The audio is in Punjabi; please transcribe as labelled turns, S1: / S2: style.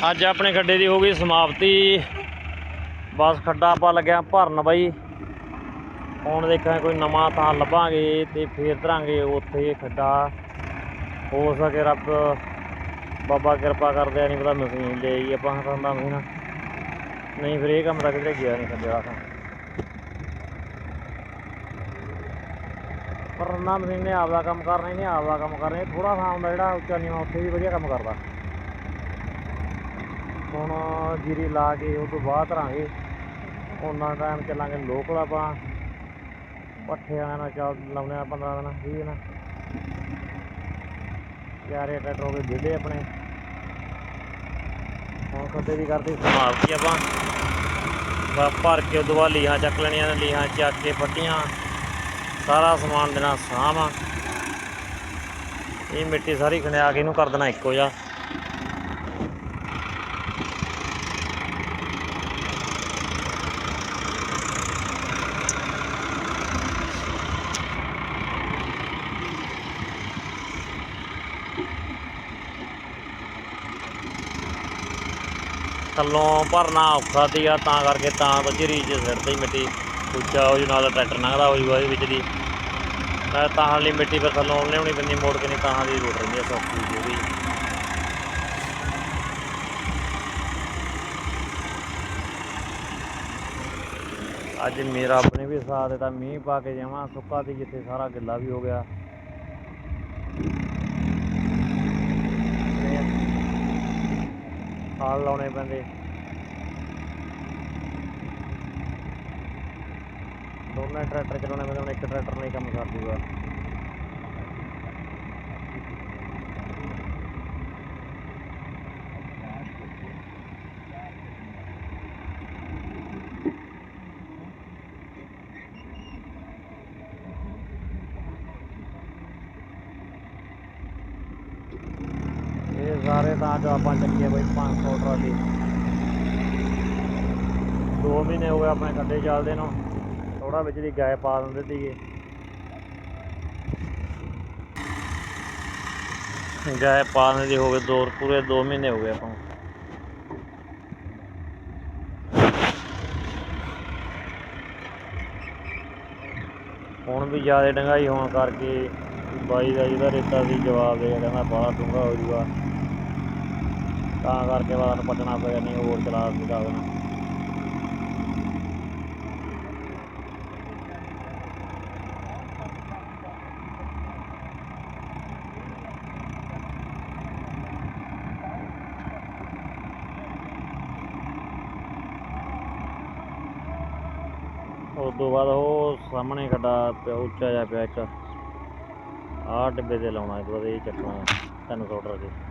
S1: ਅੱਜ ਆਪਣੇ ਖੱਡੇ ਦੀ ਹੋ ਗਈ ਸਮਾਪਤੀ। ਬਸ ਖੱਡਾ ਆਪਾਂ ਲੱਗਿਆ ਭਰਨ ਬਾਈ। ਹੁਣ ਦੇਖਾਂਗੇ ਕੋਈ ਨਵਾਂ ਥਾਂ ਲੱਭਾਂਗੇ ਤੇ ਫੇਰ ਧਰਾਂਗੇ ਉੱਥੇ ਖੱਡਾ। ਹੋ ਸਕੇ ਰੱਬ, ਬਾਬਾ ਕਿਰਪਾ ਕਰਦੇ ਆ, ਨਹੀਂ ਪਤਾ ਮਸ਼ੀਨ ਲੈ ਆਈ ਆਪਾਂ ਹਟਾਉਂਦਾ ਮਸ਼ੀਨ। ਨਹੀਂ ਫਿਰ ਇਹ ਕੰਮ ਤਾਂ ਕਿਧਰੇ ਗਿਆ ਨਹੀਂ ਖੱਡੇ ਵਾਲਾ ਪਰ ਨਾ ਮਸ਼ੀਨ ਨੇ ਆਪਦਾ ਕੰਮ ਕਰਨਾ ਹੀ ਨਹੀਂ ਆਪਦਾ ਕੰਮ ਕਰਨਾ, ਇਹ ਥੋੜਾ ਥਾਂ ਹੁੰਦਾ ਜਿਹੜਾ ਉੱਚਾ ਨੀਵਾਂ ਉੱਥੇ ਵੀ ਵਧੀਆ ਕੰਮ ਕਰਦਾ। ਹੁਣ ਜੀਰੀ ਲਾ ਕੇ ਉਹ ਤੋਂ ਬਾਅਦ ਧਰਾਂਗੇ। ਉਹਨਾਂ ਟਾਈਮ ਚੱਲਾਂਗੇ ਲੋਕਲ ਆਪਾਂ। ਪੱਠੇ ਵਾਲਿਆਂ ਨਾਲ ਚੱਲ ਲਾਉਣੇ ਆ 15 ਦਿਨ 20 ਦਿਨ। ਯਾਰੇ ਟਰੈਕਟਰ ਹੋ ਗਏ ਵਿਹਲੇ ਆਪਣੇ। ਹੁਣ ਖੱਤੇ ਦੀ ਕਰਦੀ ਸਮਾਪਤੀ ਆਪਾਂ। ਭਰ ਕੇ ਉਦੋਂ ਬਾਅਦ ਲੀਹਾਂ ਚੱਕ ਲੈਣੀਆਂ ਨੇ, ਲੀਹਾਂ ਚੱਕ ਕੇ ਪੱਟੀਆਂ। ਸਾਰਾ ਸਮਾਨ ਦੇਣਾ ਸਾਂਭ। ਇਹ ਮਿੱਟੀ ਸਾਰੀ ਖੰਡਿਆ ਕੇ ਇਹਨੂੰ ਕਰ ਦੇਣਾ ਇੱਕੋ ਜਿਹਾ। ਥੱਲੋਂ ਭਰਨਾ ਔਖਾ ਸੀਗਾ, ਤਾਂ ਕਰਕੇ ਤਾਂ ਤੋਂ ਝਿਰੀ ਚ ਸਿੱਟਦੀ ਮਿੱਟੀ ਉੱਚਾ ਹੋ ਜੂ, ਨਾਲ ਟਰੈਕਟਰ ਲੰਘਦਾ ਹੋਈ ਜੂਗਾ ਵਿੱਚ ਦੀ ਮੈਂ ਤਾਂ ਲਈ ਮਿੱਟੀ ਫਿਰ ਥੱਲੋਂ ਲਿਆਉਣੀ ਪੈਂਦੀ, ਮੋੜ ਕੇ ਨਹੀਂ ਤਾਂ ਦੀ ਰੋਟ ਰਹਿੰਦੀ ਸੌਖੀ ਜਿਹੀ ਅੱਜ ਮੇਰਾ ਆਪਣੇ ਵੀ ਸਾਥ ਦਿੱਤਾ, ਮੀਂਹ ਪਾ ਕੇ ਜਾਵਾਂ, ਸੁੱਕਾ ਤੇ ਜਿੱਥੇ ਸਾਰਾ ਗਿੱਲਾ ਵੀ ਹੋ ਗਿਆ। ਹਾਲ ਲਾਉਣੇ ਪੈਂਦੇ। ਦੋਨੇ ਟਰੈਕਟਰ ਚਲਾਉਣੇ ਪੈਂਦੇ ਹੁਣ ਇੱਕ ਟਰੈਕਟਰ ਨਹੀਂ ਕੰਮ ਕਰ ਦੂਗਾ। ਇਹ ਸਾਰੇ ਤਾਂ ਜੋ ਆਪਾਂ ਚੱਕੀਏ ਬਈ 500 ਟਰਾਲੀ। 2 ਮਹੀਨੇ ਹੋ ਗਏ ਆਪਣੇ ਖੱਡੇ ਚੱਲਦੇ ਨੂੰ। ਥੋੜਾ ਵਿੱਚ ਦੀ ਗਾਇ ਪਾ ਦਿੰਦੇ ਸੀਗੇ। ਗਾਇ ਪਾ ਦੀ ਹੋ ਗਏ ਦੋ, ਪੂਰੇ 2 ਮਹੀਨੇ ਹੋ ਗਏ ਆਪਾਂ ਹੁਣ ਵੀ ਜ਼ਿਆਦਾ ਡੰਗਾਈ ਹੋਣ ਕਰਕੇ ਬਾਈ ਦਾ ਜਿਹਦਾ ਰੇਤਾ ਸੀ ਜਵਾਬ ਦੇ ਗਿਆ, ਕਹਿੰਦਾ ਬਾਹਲਾ ਡੂੰਘਾ ਹੋ ਜੂਗਾ ਤਾਂ ਕਰਕੇ ਬਾਅਦ ਨੂੰ ਪੱਟਣਾ ਪਿਆ ਨਹੀਂ ਹੋਰ ਚਲਾ ਸਕਦਾ। ਦੇਣਾ ਉਸ ਤੋਂ ਬਾਅਦ ਉਹ ਸਾਹਮਣੇ ਖੱਡਾ ਪਿਆ, ਉੱਚਾ ਜਿਹਾ ਪਿਆ ਇੱਕ। ਆਹ ਡੱਬੇ ਤੇ ਲਾਉਣਾ ਇਹ ਤੋਂ ਬਾਅਦ ਇਹ ਚੱਕਣਾ 300 ਟਰ ਕੇ